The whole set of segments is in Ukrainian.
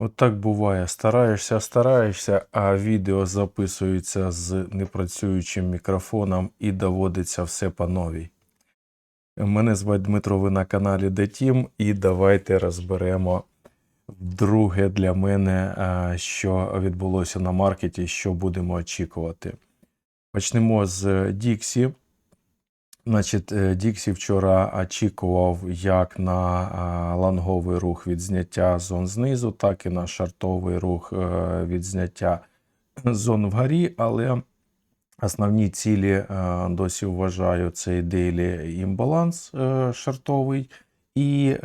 От так буває. Стараєшся, стараєшся, а відео записується з непрацюючим мікрофоном і доводиться все по новій. Мене звати Дмитро, ви на каналі Детім, і давайте розберемо друге для мене, що відбулося на маркеті, що будемо очікувати. Почнемо з Dixie. Значить, е, Діксі вчора очікував як на а, лонговий рух від зняття зон знизу, так і на шартовий рух е, від зняття зон вгорі, але основні цілі е, досі вважаю цей дейлі імбаланс шартовий і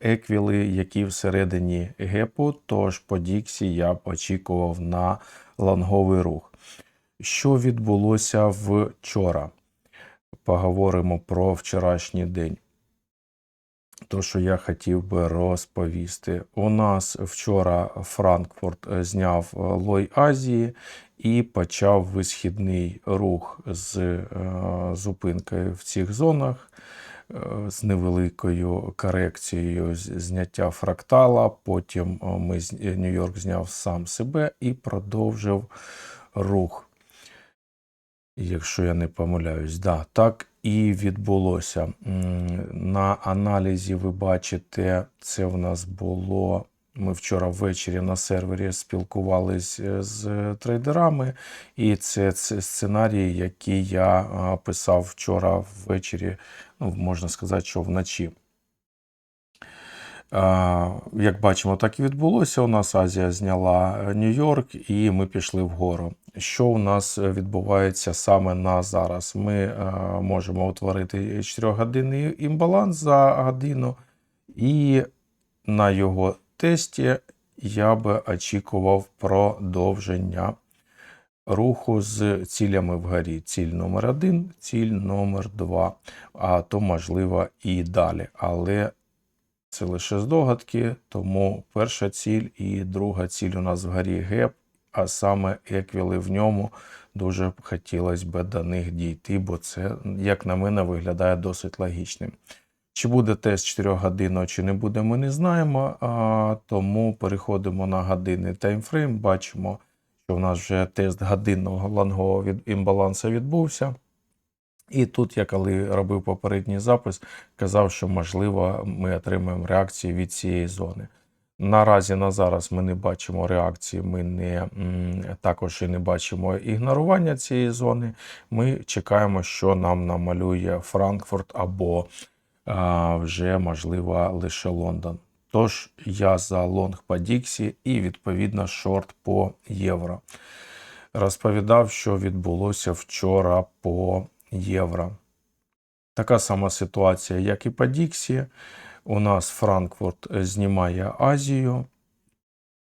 еквіли, які всередині гепу. Тож по Діксі я б очікував на лонговий рух. Що відбулося вчора? Поговоримо про вчорашній день. То, що я хотів би розповісти. У нас вчора Франкфурт е, зняв е, лой Азії і почав висхідний рух з е, зупинкою в цих зонах, з невеликою корекцією зняття фрактала. Потім ми Нью-Йорк зняв сам себе і продовжив рух якщо я не помиляюсь. Да, так і відбулося. На аналізі ви бачите, це в нас було. Ми вчора ввечері на сервері спілкувалися з трейдерами, і це, це сценарій, який я писав вчора ввечері, ну, можна сказати, що вночі. Як бачимо, так і відбулося. У нас Азія зняла е, Нью-Йорк, і ми пішли вгору. Що у нас е, відбувається саме на зараз? Ми е, можемо утворити 4-годинний імбаланс за годину, і на його тесті я би очікував продовження руху з цілями вгорі. Ціль номер один, ціль номер два, а то можливо і далі. Але це лише здогадки, тому перша ціль і друга ціль у нас вгорі геп, а саме еквіли в ньому дуже хотілося б до них дійти, бо це, як на мене, виглядає досить логічним. Чи буде тест 4 годинного, чи не буде, ми не знаємо. А, тому переходимо на годинний таймфрейм. Бачимо, що в нас вже тест годинного лонгового від імбалансу відбувся. І тут я коли робив попередній запис, казав, що можливо ми отримаємо реакції від цієї зони. Наразі на зараз ми не бачимо реакції, ми не також і не бачимо ігнорування цієї зони. Ми чекаємо, що нам намалює Франкфурт або а, вже можливо лише Лондон. Тож я за лонг по Діксі і відповідно шорт по євро. Розповідав, що відбулося вчора по євро. Така сама ситуація, як і по Діксі. У нас Франкфурт е, знімає Азію,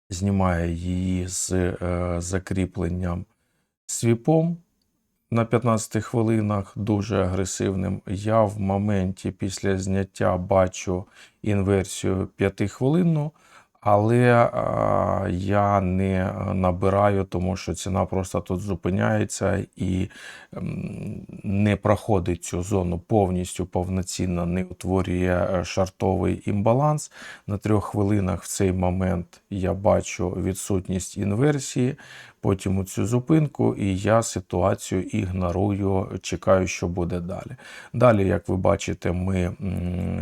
знімає її з е, закріпленням свіпом на 15 хвилинах, дуже агресивним. Я в моменті після зняття бачу інверсію 5 хвилинну, але а, я не набираю, тому що ціна просто тут зупиняється і не проходить цю зону повністю повноцінно, не утворює е, шартовий імбаланс. На трьох хвилинах в цей момент я бачу відсутність інверсії, потім у цю зупинку, і я ситуацію ігнорую, чекаю, що буде далі. Далі, як ви бачите, ми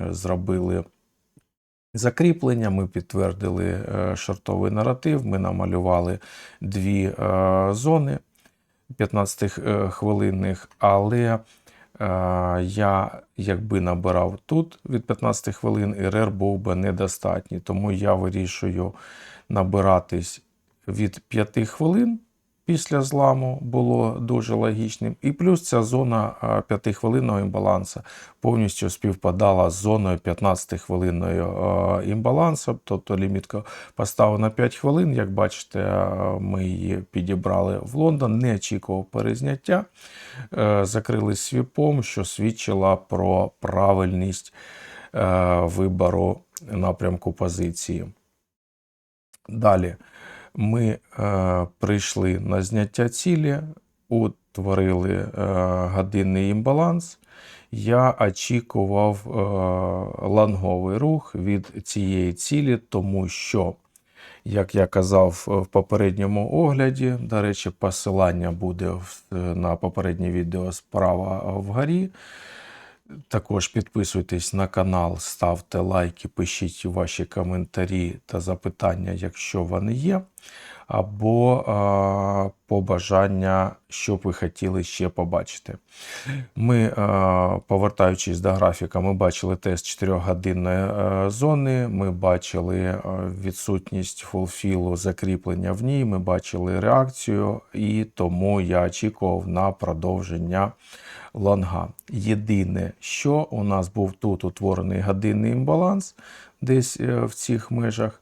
зробили. Закріплення, ми підтвердили е, шортовий наратив, ми намалювали дві е, зони 15 е, але я якби набирав тут від 15 хвилин, РР був би недостатній. Тому я вирішую набиратись від 5 хвилин після зламу було дуже логічним. І плюс ця зона 5-хвилинного імбалансу повністю співпадала з зоною 15-хвилинною імбалансу. Тобто лімітка поставив на 5 хвилин. Як бачите, ми її підібрали в Лондон, не очікував перезняття. Е, Закрили свіпом, що свідчила про правильність е, вибору напрямку позиції. Далі ми е, прийшли на зняття цілі, утворили е, годинний імбаланс. Я очікував е, ланговий рух від цієї цілі, тому що Як я казав в попередньому огляді, до речі, посилання буде в- на попереднє відео справа вгорі. Також підписуйтесь на канал, ставте лайки, пишіть ваші коментарі та запитання, якщо вони є, або побажання, що ви хотіли ще побачити. Ми, повертаючись до графіка, ми бачили тест 4-годинної е, зони, ми бачили е, відсутність фулфілу, закріплення в ній, ми бачили реакцію, і тому я очікував на продовження лонга. Єдине, що у нас був тут утворений годинний імбаланс десь е, в цих межах.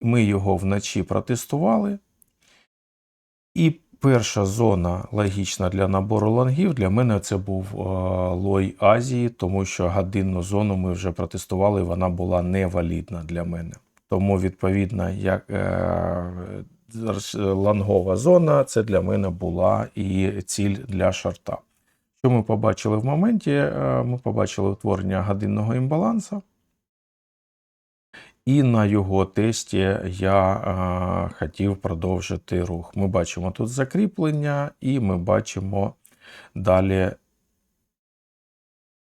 Ми його вночі протестували. І перша зона логічна для набору лонгів для мене це був е, лой Азії, тому що годинну зону ми вже протестували, вона була невалідна для мене. Тому, відповідно, як е, лонгова зона, це для мене була і ціль для шорта. Що ми побачили в моменті? Е, Ми побачили утворення годинного імбаланса. І на його тесті я е, хотів продовжити рух. Ми бачимо тут закріплення, і ми бачимо далі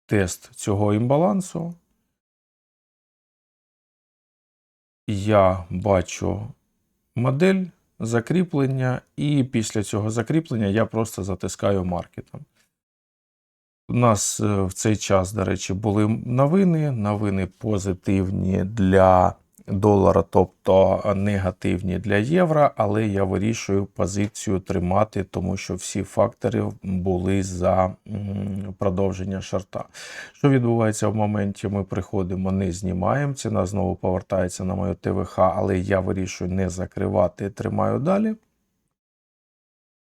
тест цього імбалансу. Я бачу модель закріплення, і після цього закріплення я просто затискаю маркетом. У нас е, в цей час, до речі, були новини. Новини позитивні для долара, тобто негативні для євро, але я вирішую позицію тримати, тому що всі фактори були за продовження шарта. Що відбувається в моменті? Ми приходимо, не знімаємо. Ціна знову повертається на мою ТВХ, але я вирішую не закривати, тримаю далі.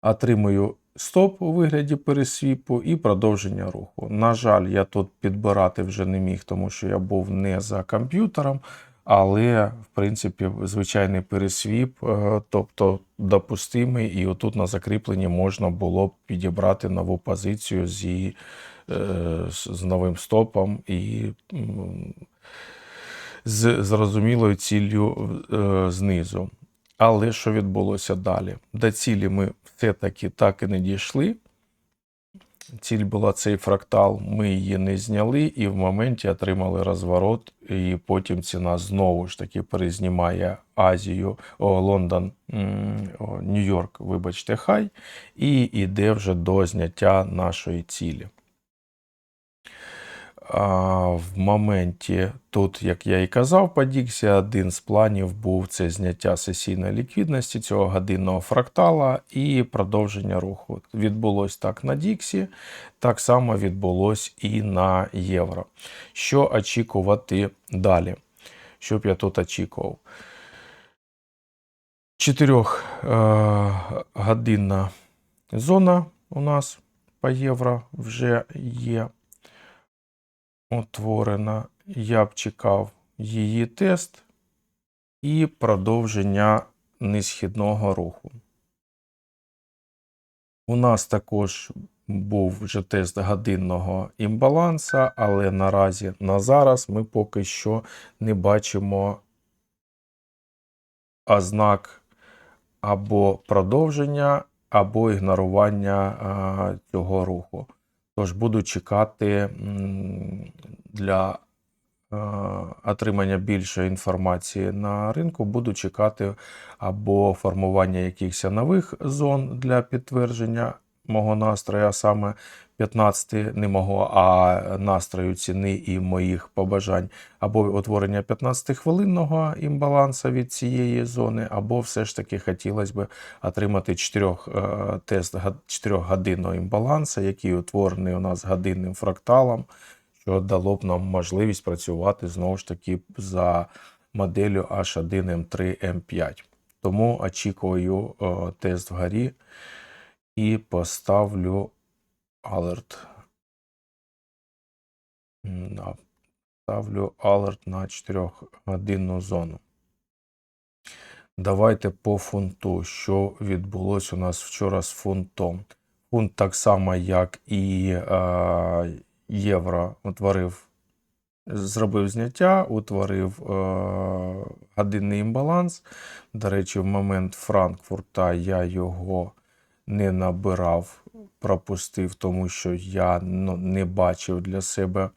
Отримую стоп у вигляді пересвіпу і продовження руху. На жаль, я тут підбирати вже не міг, тому що я був не за комп'ютером, але, в принципі, звичайний пересвіп, е, тобто допустимий, і отут на закріпленні можна було б підібрати нову позицію зі, е, з новим стопом і з зрозумілою ціллю е, знизу. Але що відбулося далі? До цілі ми все-таки так і не дійшли. Ціль була цей фрактал, ми її не зняли, і в моменті отримали розворот, і потім ціна знову ж таки перезнімає Азію, о, Лондон, Нью-Йорк, вибачте, хай, і йде вже до зняття нашої цілі. А, в моменті тут, як я і казав, по Діксі, один з планів був це зняття сесійної ліквідності цього годинного фрактала і продовження руху. Відбулось так на Діксі, так само відбулось і на євро. Що очікувати далі? Що б я тут очікував? Чотирьохгодинна зона у нас по євро вже є утворена. Я б чекав її тест і продовження несхідного руху. У нас також був вже тест годинного імбаланса, але наразі на зараз ми поки що не бачимо ознак або продовження, або ігнорування а, цього руху. Тож буду чекати для е, отримання більшої інформації на ринку, буду чекати або формування якихось нових зон для підтвердження мого настрою, а саме 15 не мого, а настрою ціни і моїх побажань, або утворення 15-хвилинного імбаланса від цієї зони, або все ж таки хотілося б отримати 4, е, тест 4-годинного імбаланса, який утворений у нас годинним фракталом, що дало б нам можливість працювати знову ж таки за моделлю H1M3M5. Тому очікую е, тест вгорі і поставлю. На- Ставлю алерт на 4-годинну зону. Давайте по фунту. Що відбулося у нас вчора з фунтом? Фунт так само, як і е, євро, утворив зробив зняття, утворив е, годинний імбаланс. До речі, в момент Франкфурта я його не набирав, пропустив, тому що я ну, не бачив для себе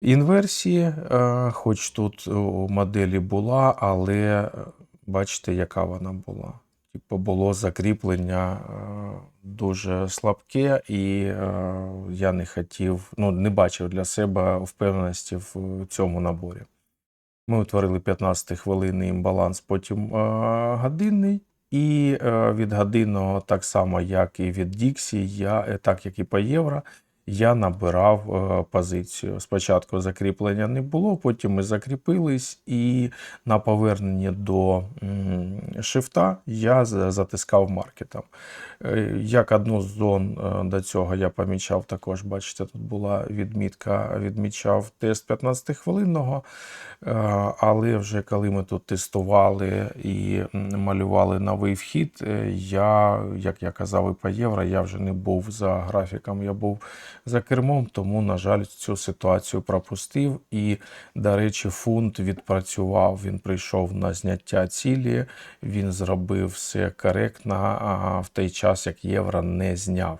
інверсії, е, хоч тут у моделі була, але е, бачите, яка вона була. Типу, було закріплення е, дуже слабке, і я не хотів, ну, не бачив для себе впевненості в цьому наборі. Ми утворили 15-хвилинний імбаланс, потім годинний. І е, від годинного, так само, як і від Діксі, я, е, так як і по євро, я набирав е, позицію. Спочатку закріплення не було, потім ми закріпились, і на поверненні до шифта я затискав маркетом. Е, Як одну з зон е, до цього я помічав також, бачите, тут була відмітка, відмічав тест 15-хвилинного. Е, Але вже коли ми тут тестували і малювали новий вхід, я, як я казав, і по євро, я вже не був за графіком, я був за кермом, тому, на жаль, цю ситуацію пропустив. І, до речі, фунт відпрацював. Він прийшов на зняття цілі, він зробив все коректно в той час, як євро не зняв.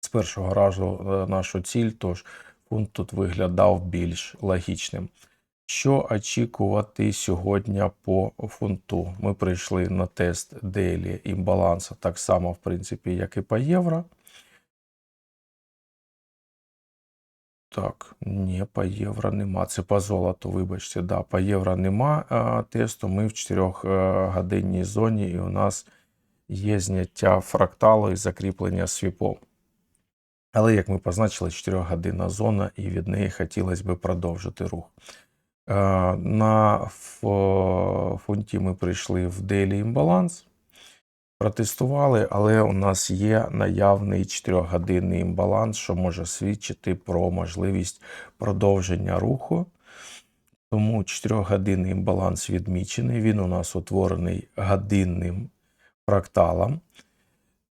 З першого разу е, нашу ціль, тож фунт тут виглядав більш логічним. Що очікувати сьогодні по фунту? Ми прийшли на тест дейлі імбалансу так само, в принципі, як і по євро. Так, ні, по євро нема. Це по золоту, вибачте, да, по євро нема а, тесту. Ми в 4-годинній зоні, і у нас є зняття фракталу і закріплення свіпом. Але, як ми позначили, 4-годинна зона, і від неї хотілося б продовжити рух. Е, На фунті ми прийшли в дейлі імбаланс, протестували, але у нас є наявний 4-годинний імбаланс, що може свідчити про можливість продовження руху. Тому 4-годинний імбаланс відмічений. Він у нас утворений годинним фракталом,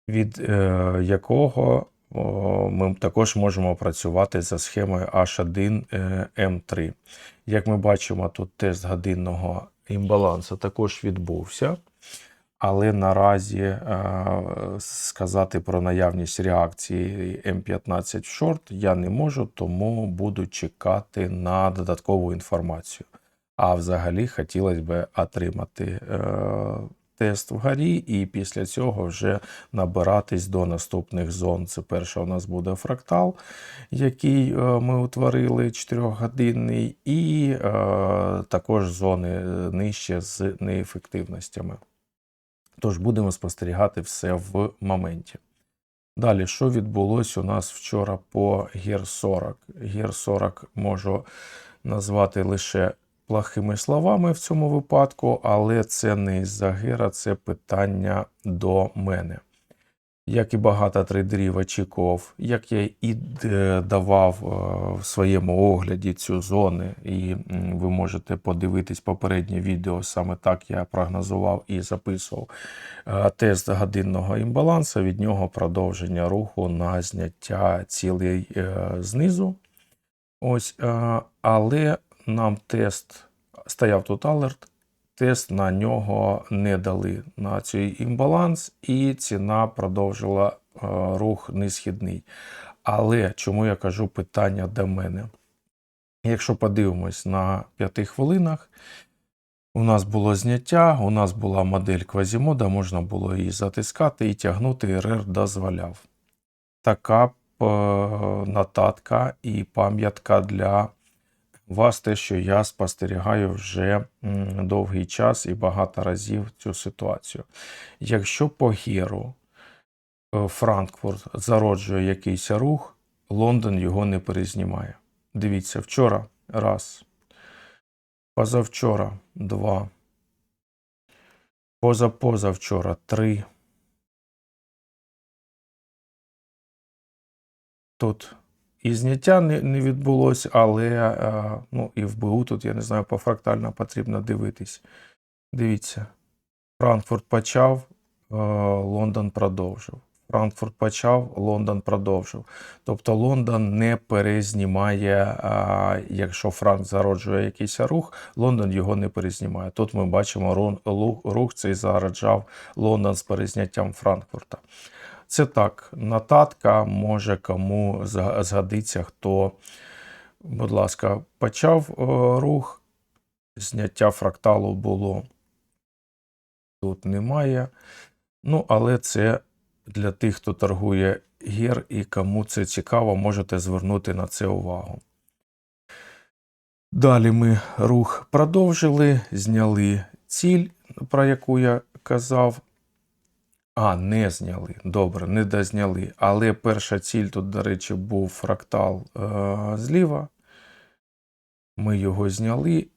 від е, якого о, ми також можемо працювати за схемою H1 е, M3. Як ми бачимо, тут тест годинного імбалансу також відбувся. Але наразі е, сказати про наявність реакції М15 в шорт я не можу, тому буду чекати на додаткову інформацію. А взагалі хотілося б отримати е, тест вгорі, і після цього вже набиратись до наступних зон. Це перше у нас буде фрактал, який е, ми утворили 4-годинний, і е, також зони нижче з неефективностями. Тож будемо спостерігати все в моменті. Далі, що відбулося у нас вчора по гір 40? Гір 40 можу назвати лише плохими словами в цьому випадку, але це не із-за гира, це питання до мене. Як і багато трейдерів очікував, як я і е, давав е, в своєму огляді цю зону, і ви можете подивитись попереднє відео, саме так я прогнозував і записував е, тест годинного імбалансу, від нього продовження руху на зняття цілей знизу. Ось, але нам тест стояв тут алерт, тест на нього не дали на цей імбаланс, і ціна продовжила е, рух несхідний. Але чому я кажу питання до мене? Якщо подивимось на 5 хвилинах, у нас було зняття, у нас була модель квазімода, можна було її затискати і тягнути, РР дозволяв. Така е, нотатка і пам'ятка для вас те, що я спостерігаю вже довгий час і багато разів цю ситуацію. Якщо по гіру е, Франкфурт зароджує якийсь рух, Лондон його не перезнімає. Дивіться, вчора раз, позавчора два, позапозавчора три. Тут і зняття не, не відбулося, але е, ну, і в БУ тут, я не знаю, пофрактально потрібно дивитись. Дивіться, Франкфурт почав, е, Лондон продовжив. Франкфурт почав, Лондон продовжив. Тобто Лондон не перезнімає, а, якщо Франк зароджує якийсь рух, Лондон його не перезнімає. Тут ми бачимо рух цей зараджав Лондон з перезняттям Франкфурта. Це так, нотатка, може кому зга- згодиться, хто, будь ласка, почав е, рух, зняття фракталу було. Тут немає. Ну, але це для тих, хто торгує гір і кому це цікаво, можете звернути на це увагу. Далі ми рух продовжили, зняли ціль, про яку я казав. А, не зняли. Добре, не дозняли. Але перша ціль тут, до речі, був фрактал е- зліва. Ми його зняли,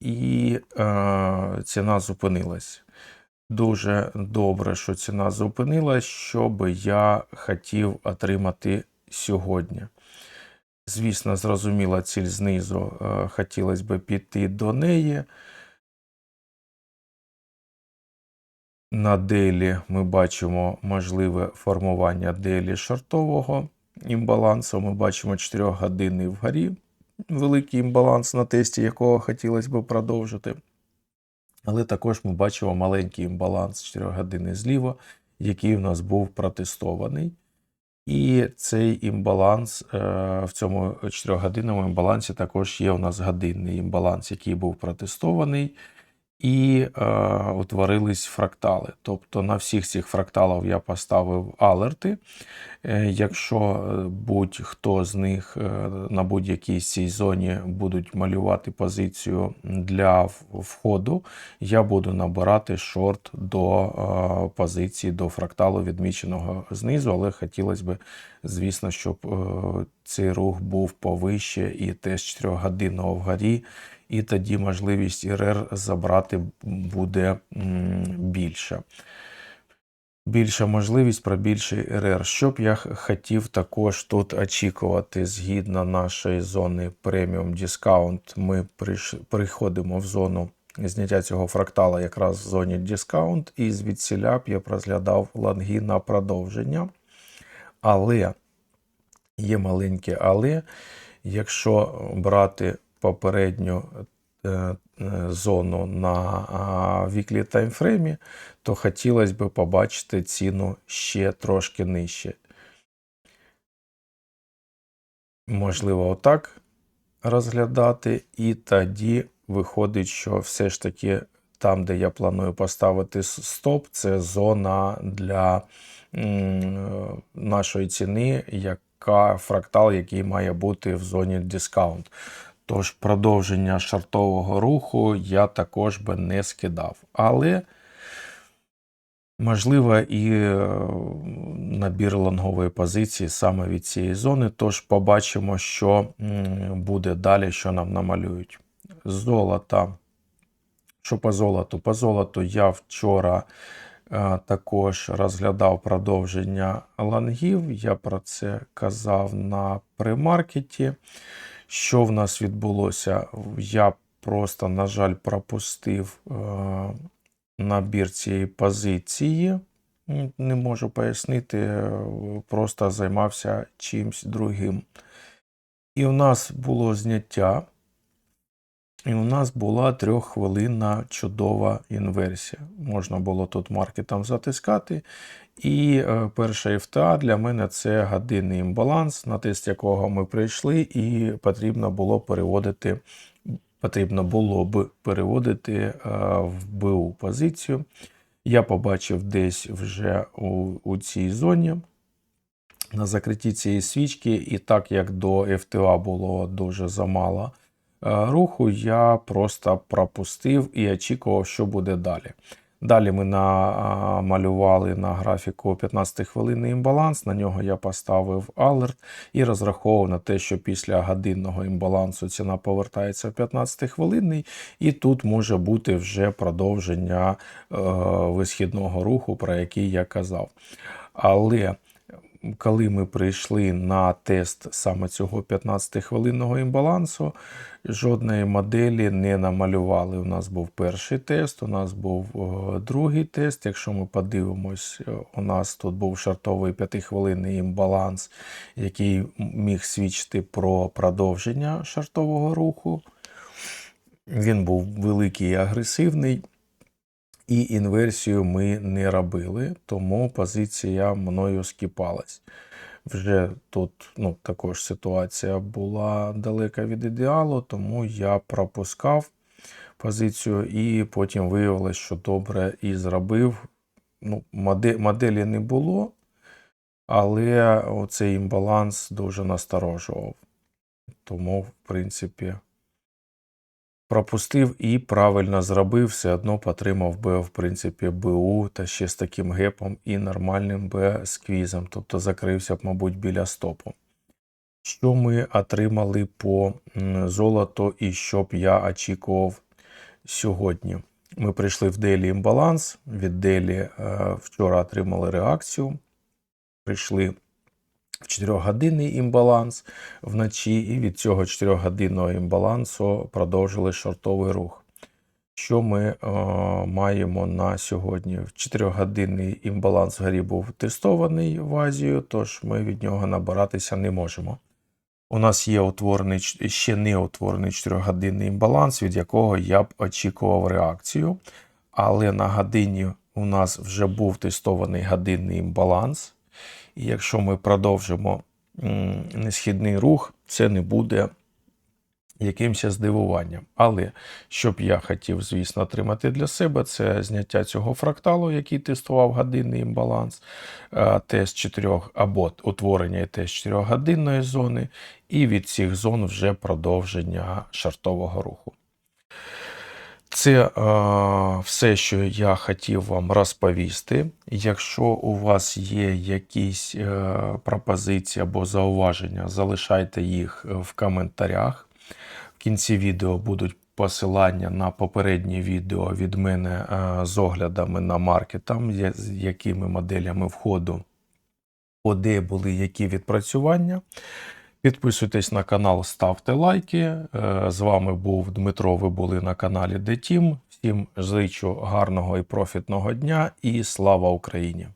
і е- ціна зупинилась. Дуже добре, що ціна зупинилась, що би я хотів отримати сьогодні. Звісно, зрозуміла ціль знизу, е, хотілося б піти до неї. На делі ми бачимо можливе формування делі шортового імбалансу. Ми бачимо 4 години вгорі. Великий імбаланс, на тесті якого хотілося б продовжити. Але також ми бачимо маленький імбаланс 4 години зліва, який у нас був протестований. І цей імбаланс е, в цьому 4-годинному імбалансі також є у нас годинний імбаланс, який був протестований, і е, утворились фрактали. Тобто на всіх цих фракталах я поставив алерти. Е, Якщо е, будь-хто з них е, на будь-якій цій зоні будуть малювати позицію для входу, я буду набирати шорт до е, позиції, до фракталу, відміченого знизу, але хотілося б, звісно, щоб е, цей рух був повище і теж 4 годинного вгорі, і тоді можливість РР забрати буде м, більше. Більша можливість про більший РР. Що б я хотів також тут очікувати згідно нашої зони преміум дискаунт, ми приходимо в зону зняття цього фрактала якраз в зоні дискаунт, і звідсіля б я розглядав ланги на продовження. Але є маленьке але, якщо брати попередню е, е, зону на віклі таймфреймі, то хотілося б побачити ціну ще трошки нижче. Можливо, отак розглядати, і тоді виходить, що все ж таки там, де я планую поставити стоп, це зона для нашої ціни, яка фрактал, який має бути в зоні дискаунт. Тож продовження шартового руху я також би не скидав. Але можливо і е, набір лонгової позиції саме від цієї зони. Тож побачимо, що буде далі, що нам намалюють. Золото. Що по золоту? По золоту я вчора е, також розглядав продовження лонгів. Я про це казав на премаркеті. Що в нас відбулося? Я просто, на жаль, пропустив е, набір цієї позиції. Не можу пояснити, е, просто займався чимсь другим. І у нас було зняття. І у нас була трьоххвилинна чудова інверсія. Можна було тут маркетом затискати. І е, перша FTA для мене це годинний імбаланс, на тест якого ми прийшли, і потрібно було переводити, потрібно було б переводити е, в БУ позицію. Я побачив десь вже у, у цій зоні на закритті цієї свічки, і так як до FTA було дуже замало е, руху, я просто пропустив і очікував, що буде далі. Далі ми намалювали на графіку 15-хвилинний імбаланс. На нього я поставив алерт і розраховував на те, що після годинного імбалансу ціна повертається в 15-хвилинний, і тут може бути вже продовження е, висхідного руху, про який я казав. Але коли ми прийшли на тест саме цього 15-хвилинного імбалансу, жодної моделі не намалювали. У нас був перший тест, у нас був е, другий тест. Якщо ми подивимось, е, у нас тут був шартовий 5-хвилинний імбаланс, який міг свідчити про продовження шартового руху. Він був великий і агресивний. І інверсію ми не робили, тому позиція мною скіпалась. Вже тут ну, також ситуація була далека від ідеалу, тому я пропускав позицію і потім виявилось, що добре і зробив. Ну, моделі не було, але оцей імбаланс дуже насторожував. Тому, в принципі, пропустив і правильно зробив, все одно отримав би, в принципі, БУ та ще з таким гепом і нормальним Б сквізом, тобто закрився б, мабуть, біля стопу. Що ми отримали по золоту і що б я очікував сьогодні? Ми прийшли в Делі імбаланс, від Делі вчора отримали реакцію, прийшли 4-годинний імбаланс вночі, і від цього 4-годинного імбалансу продовжили шортовий рух. Що ми е, маємо на сьогодні? 4-годинний імбаланс вгорі був тестований в Азію, тож ми від нього набиратися не можемо. У нас є утворений ще не утворений 4-годинний імбаланс, від якого я б очікував реакцію. Але на годині у нас вже був тестований годинний імбаланс. І якщо ми продовжимо несхідний рух, це не буде якимось здивуванням. Але що б я хотів, звісно, отримати для себе, це зняття цього фракталу, який тестував годинний імбаланс, тест 4 або утворення тест 4 годинної зони, і від цих зон вже продовження шартового руху. Це е, все, що я хотів вам розповісти. Якщо у вас є якісь е, пропозиції або зауваження, залишайте їх в коментарях. В кінці відео будуть посилання на попереднє відео від мене е, з оглядами на я- з якими моделями входу, де були які відпрацювання. Підписуйтесь на канал, ставте лайки. Е, З вами був Дмитро. Ви були на каналі Детім. Всім зичу гарного і профітного дня і слава Україні!